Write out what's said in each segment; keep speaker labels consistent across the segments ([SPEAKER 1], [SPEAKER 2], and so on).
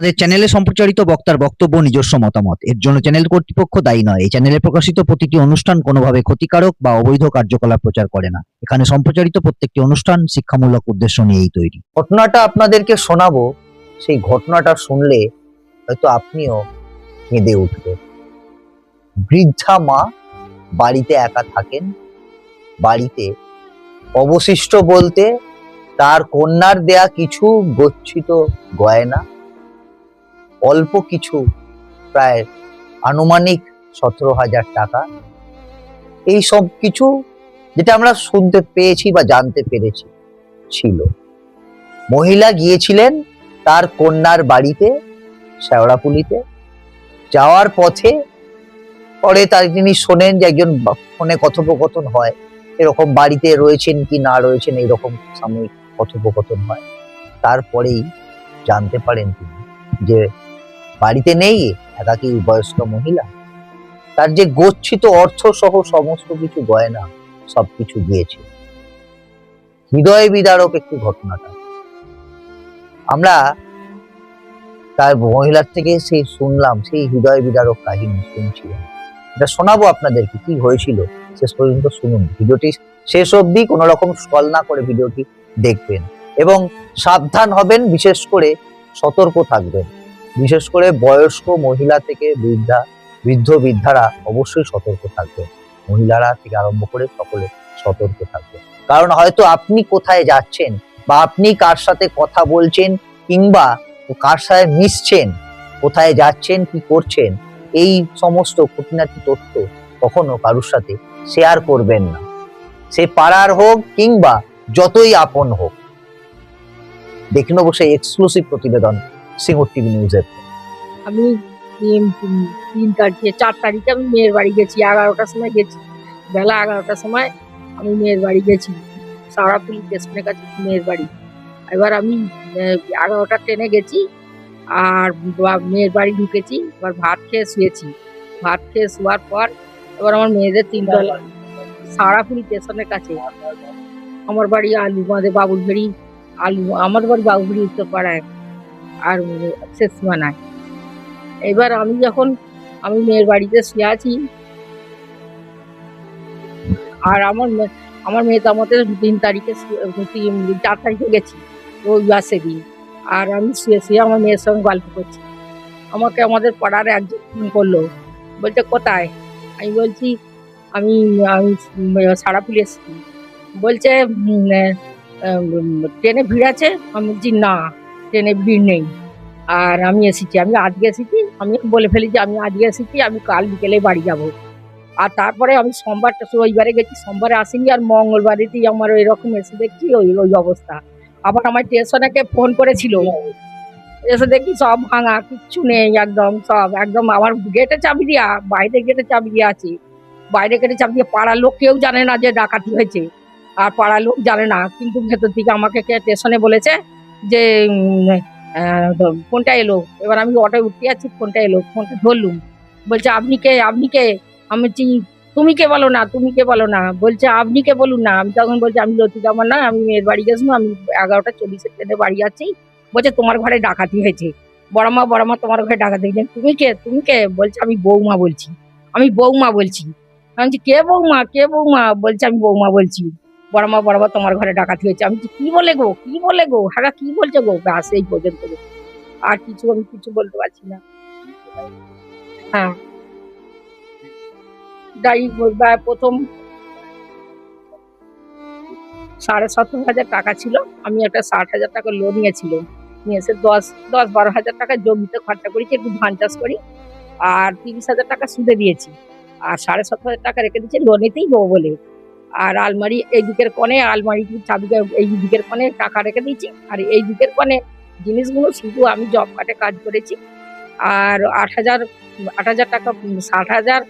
[SPEAKER 1] চ্যানেলে সম্প্রচারিত বক্তার বক্তব্য, নিজস্ব মতামত। এর জন্য চ্যানেল কর্তৃপক্ষ দায়ী নয়। এই চ্যানেলে প্রকাশিত প্রতিটি অনুষ্ঠান কোনোভাবে ক্ষতিকারক বা অবৈধ কার্যকলাপ প্রচার করে না। এখানে সম্প্রচারিত প্রত্যেকটি অনুষ্ঠান শিক্ষামূলক উদ্দেশ্য নিয়েই তৈরি।
[SPEAKER 2] ঘটনাটা আপনাদেরকে শোনাবো। সেই ঘটনাটা শুনলে হয়তো আপনিও কেঁদে উঠবেন বৃদ্ধা মা বাড়িতে একা থাকেন। বাড়িতে অবশিষ্ট বলতে তার কন্যার দেয়া কিছু গচ্ছিত গয়না অল্প কিছু প্রায় আনুমানিক সতেরো হাজার টাকা। এই সব কিছু যেটা আমরা শুনতে পেয়েছি বা জানতে পেরেছি ছিল। মহিলা গিয়েছিলেন তার কন্যার বাড়িতে শেওড়াপুলিতে যাওয়ার পথে পরে তার তিনি শোনেন যে একজন ফোনে কথোপকথন হয়, এরকম বাড়িতে রয়েছেন কি না রয়েছেন এইরকম সাময়িক কথোপকথন হয়। তারপরেই জানতে পারেন তিনি যে বাড়িতে নেই একাকি বয়স্ক মহিলা। তার যে গচ্ছিত অর্থ সহ সমস্ত কিছু গয়না, সবকিছু গিয়েছে। হৃদয় বিদারক একটি ঘটনাটা। আমরা তার মহিলার থেকে সেই শুনলাম, সেই হৃদয় বিদারক কাহিনী শুনছিলাম। এটা শোনাবো আপনাদেরকে কি হয়েছিল, শেষ পর্যন্ত শুনুন। ভিডিওটি শেষ অবধি কোনো রকম স্কল না করে ভিডিওটি দেখবেন। এবং সাবধান হবেন, বিশেষ করে সতর্ক থাকবেন। বিশেষ করে বয়স্ক মহিলা থেকে বৃদ্ধা, বৃদ্ধ বৃদ্ধারা অবশ্যই সতর্ক থাকবেন মহিলারা থেকে আরম্ভ করে সকলে সতর্ক থাকবেন কারণ হয়তো আপনি কোথায় যাচ্ছেন বা আপনি কার সাথে কথা বলছেন কিংবা কার সাথে মিশছেন, কোথায় যাচ্ছেন, কি করছেন, এই সমস্ত খুঁটিনাটি তথ্য কখনো কারুর সাথে শেয়ার করবেন না। সে পাড়ার হোক কিংবা যতই আপন হোক। দেখে নেব সেই এক্সক্লুসিভ প্রতিবেদন। সিঙ্গুর টিভি নিউজের
[SPEAKER 3] আমি তিন তিন- তিন তারিখে চার তারিখে আমি মেয়ের বাড়ি গেছি এগারোটার সময় গেছি। বেলা এগারোটার সময় আমি মেয়ের বাড়ি গেছি সারাপুলি স্টেশনের কাছে মেয়ের বাড়ি। এবার আমি আহ, এগারোটা ট্রেনে গেছি আর বা- মেয়ের বাড়ি ঢুকেছি এবার ভাত খেয়ে শুয়েছি। ভাত খেয়ে শোয়ার পর এবার আমার মেয়েদের তিনতলা সারাপুলি স্টেশনের কাছে। আমার বাড়ি আলু বাঁধে বাবুলভেড়ি আলু আমার বাড়ি বাবুলভেড়ি উত্তরপাড়ায়। আর শেষ সীমানায় এবার আমি যখন, আমি মেয়ের বাড়িতে শুয়ে আছি, আর আমার আমার মেয়ে তো আমাদের তিন তারিখে চার তারিখে গেছি রবিবার সেদিন আর আমি শুয়ে শুয়ে আমার মেয়ের সঙ্গে গল্প করছি। আমাকে আমাদের পাড়ার একজন ফোন করল, বলছে, কোথায়? আমি বলছি, আমি আমি সারাপুলি এসেছি। বলছে ট্রেনে ভিড় আছে? আমি বলছি, না। ট্রেনে ভিড় নেই। আর আমি এসেছি, আমি আজকে এসেছি, আমি বলে ফেলি যে আমি আজকে এসেছি, আমি কাল বিকেলে বাড়ি যাব। আর তারপরে আমি সোমবারটা, রবিবারে গেছি, সোমবারে আসিনি আর মঙ্গলবারেতেই আমার এরকম এসে দেখছি ওই ওই অবস্থা। আবার আমার স্টেশনেকে ফোন করেছিল। এসে দেখি সব ভাঙা, কিচ্ছু নেই একদম, সব একদম আমার গেটে চাবি দিয়া বাইরে গেটে চাবি দিয়া আছে। বাইরে গেটে চাবি দিয়ে পাড়ার লোক কেউ জানে না যে ডাকাতি হয়েছে। আর পাড়ার লোক জানে না, কিন্তু ভেতর থেকে আমাকে কে স্টেশনে বলেছে যে ফোনটা এলো। এবার আমি অটোয় উঠতে যাচ্ছি, ফোনটা এলো। ফোনটা ধরলুম। বলছে, আপনি কে? আপনি কে? আমি বলছি, তুমি কে বলো না? তুমি কে বলো না? বলছে, আপনি কে বলুন না? আমি তখন বলছি, আমি লতিকা আমার না আমি মেয়ের বাড়ি গেছিলাম, আমি এগারোটা চল্লিশের ট্রেনে বাড়ি যাচ্ছি। বলছে, তোমার ঘরে ডাকাতি হয়েছে। বড়মা বড়মা তোমার ঘরে ডাকাতি হয়েছে। তুমি কে? তুমি কে? বলছে, আমি বৌমা বলছি। আমি বৌমা বলছি। আমি কে বৌমা? কে বৌমা? বলছে, আমি বৌমা বলছি। বড়মা বড়মা তোমার ঘরে ডাকাতি হয়েছে। আমি কি বলে গো? কি বলে গো? হ্যাঁ কি বলছে গো? ব্যাস, এই পর্যন্ত। আর কিছু, আমি কিছু বলতে পারছি না। হ্যাঁ। যাই প্রথম সাড়ে সতেরো হাজার টাকা ছিল। আমি একটা ষাট হাজার টাকা লোন নিয়েছিলাম। নিয়ে এসে দশ দশ, বারো হাজার টাকা জমিতে খরচা করেছি, একটু ধান চাষ করি। আর তিরিশ হাজার টাকা সুদে দিয়েছি। আর সাড়ে সতেরো হাজার টাকা রেখে দিয়েছি লোনেতেই দেবো বলে। আর আলমারি, এই দিকের কোণে আলমারি চাবিকে এই দিকের কোণে টাকা রেখে দিয়েছি। আর এই দিকের কোণে জিনিসগুলো শুধু আমি জব কার্ডে কাজ করেছি। আর আট হাজার আট হাজার টাকা, ষাট হাজার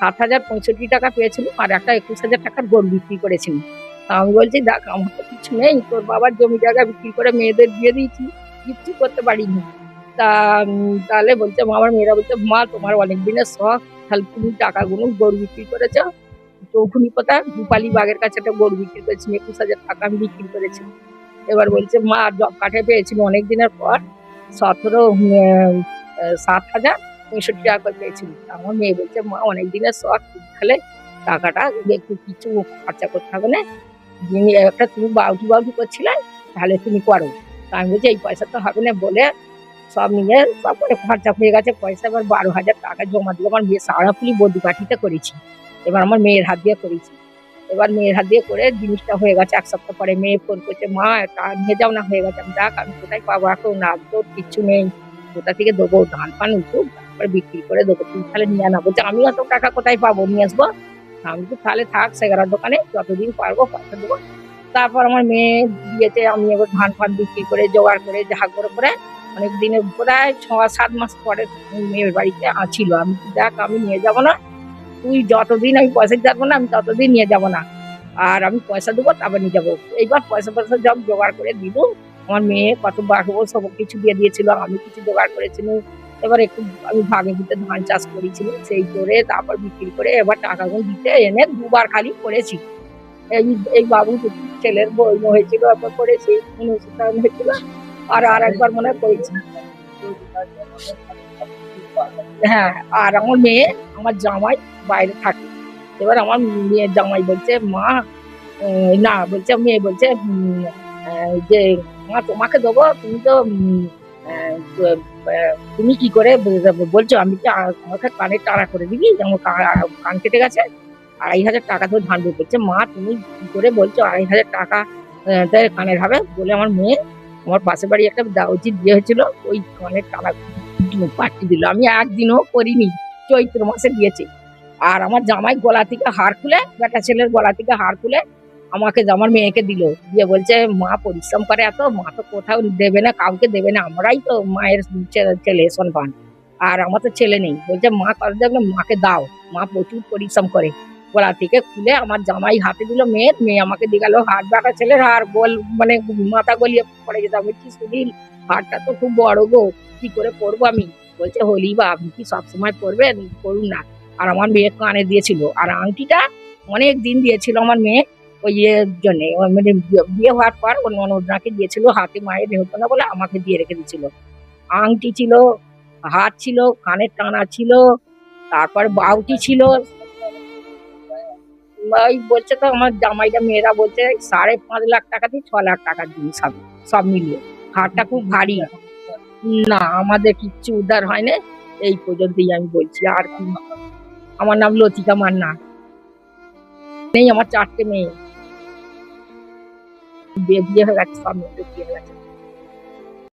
[SPEAKER 3] সাত হাজার পঁয়ষট্টি টাকা পেয়েছিলাম আর একটা একুশ হাজার টাকার গরু বিক্রি করেছিলাম। তা আমি বলছি, দেখ, আমার তো কিছু নেই। তোর বাবার জমি জায়গা বিক্রি করে মেয়েদের দিয়ে দিয়েছি। কিচ্ছু করতে পারিনি। তা তাহলে বলছে, আমার মেয়েরা বলছে, মা, তোমার অনেক দিনের শখ। তাহলে তুমি টাকাগুলো গরু বিক্রি করেছ। চৌখুনি কোথা রূপালী বাগের কাছে একটা গরু বিক্রি করেছি, একুশ হাজার টাকা আমি বিক্রি করেছি। এবার বলছে, মা, জব কার্ডে পেয়েছিল অনেক দিনের পর সতেরো সাত হাজার পঁয়ষট্টি টাকা করে পেয়েছিল আমার মেয়ে বলছে, মা, অনেক দিনের শখ তাহলে টাকাটা একটু কিছু খরচা করতে হবে না। যিনি একটা তুমি বাউটি বাউটি করছিলে, তাহলে তুমি করো। তা আমি বলছি, এই পয়সা তো হবে না, বলে সব নিয়ে সব করে খরচা হয়ে গেছে, পয়সা এবার বারো হাজার টাকা জমা দিয়ে আমার মেয়ে সারাপুলি বদি পাঠিতে করেছি। এবার আমার মেয়ের হাত দিয়ে করেছি। এবার মেয়ের হাত দিয়ে করে জিনিসটা হয়ে গেছে, এক সপ্তাহ পরে মেয়ে ফোন করছে, মা এটা নিয়ে যাও না, হয়ে গেছে। আমি দেখ আমি কোথায় পাবো এখন? না তো কিচ্ছু নেই। কোথা থেকে দেবো? ধান পান উঠুক, তারপরে বিক্রি করে দেবো। তুই তাহলে নিয়ে আনা বলছে, আমি অত টাকা কোথায় পাবো? নিয়ে আসব? আমি তো তাহলে থাক, সেগারার দোকানে যতদিন পারব পয়সা দেবো। তারপর আমার মেয়ে দিয়েছে, আমি এবার ধান ফান বিক্রি করে, জোগাড় করে যা করে করে অনেক দিনের প্রায় ছ, সাত মাস পরে মেয়ের বাড়িতে ছিল। আমি দেখ, আমি নিয়ে যাব না। তুই যতদিন আমি পয়সা পারব না, আমি ততদিন নিয়ে যাব না। আর আমি পয়সা দেবো, তারপর নিয়ে যাব। এইবার পয়সা পয়সা সব জোগাড় করে দিব। আমার মেয়ে কত বাঘবো সব কিছু দিয়ে দিয়েছিল, আমি কিছু জোগাড় করেছিলাম এবার একটু আমি ভাগে দিতে ধান চাষ করেছিল, সেই করে তারপর বিক্রি করে এবার টাকাগুলো দিতে এনে দুবার খালি করেছি। এই এই বাবু ছেলের বই হয়েছিল একবার করেছি হয়েছিল। আর আর একবার মনে হয় করেছি। হ্যাঁ আর আমার মেয়ে, আমার জামাই বাইরে থাকে। এবার আমার মেয়ের জামাই বলছে, মা না, বলছে, মেয়ে বলছে যে, মা, তোমাকে দেবো, তুমি তো তুমি কি করে বলছো, আমি কি আমাকে কানে টানা করে দিবি? আমার কান কেটে গেছে, আড়াই হাজার টাকা তো ধান বলছে, মা, তুমি কি করে বলছো, আড়াই হাজার টাকা কানের হবে? বলে আমার মেয়ে, আমার পাশের বাড়ি একটা দাউজির বিয়ে হয়েছিল, ওই কানের টানা পাঠিয়ে দিল। আমি একদিনও করিনি, চৈত্র মাসে দিয়েছে। আর আমার জামাই গলা থেকে হার খুলে বেটা ছেলের গলা থেকে হার খুলে আমাকে, আমার মেয়েকে দিল। দিয়ে বলছে, মা পরিশ্রম করে এত, মা তো কোথাও দেবে না, কাউকে দেবে না, আমরাই তো মায়ের ছেলে সন্তান। আর আমার তো ছেলে নেই। বলছে, মা করে দেবে মাকে দাও। মা প্রচুর পরিশ্রম করে। গলা থেকে খুলে আমার জামাই হাতে দিল মেয়ের, মেয়ে আমাকে দিয়ে গেল হাত বেটা ছেলের হার গোল মানে মাথা গলিয়ে পড়ে যেতাম বলছি সুনীল হারটা তো খুব বড় গো, কি করে পরবো আমি? বলছে, হলি বা, আপনি কি সবসময় পরবেন? করুন না। আর আমার মেয়ে কানে দিয়েছিল। আর আংটিটা অনেক দিন দিয়েছিল আমার মেয়ে, ওই ইয়ের জন্য মানে বিয়ে- হওয়ার পর অন্য অন্যকে দিয়েছিল হাতে মায়ের হতো না বলে আমাকে দিয়ে রেখে দিয়েছিল। আংটি ছিল, হাত ছিল, কানের টানা ছিল, তারপর বাউটি ছিল। ওই বলছে তো আমার জামাইটা মেয়েরা বলছে, সাড়ে পাঁচ লাখ টাকা দিয়ে ছ লাখ টাকার জিনিস হবে সব মিলিয়ে। হারটা খুব ভারী। না, আমাদের কিচ্ছু উদ্ধার হয় না এই পর্যন্তই আমি বলছি, আর কি। আমার নাম লতিকা মান্না। নেই আমার চারটে মেয়ে। বিয়ে হয়ে গেছে, সব মেয়েদের বিয়ে হয়ে গেছে।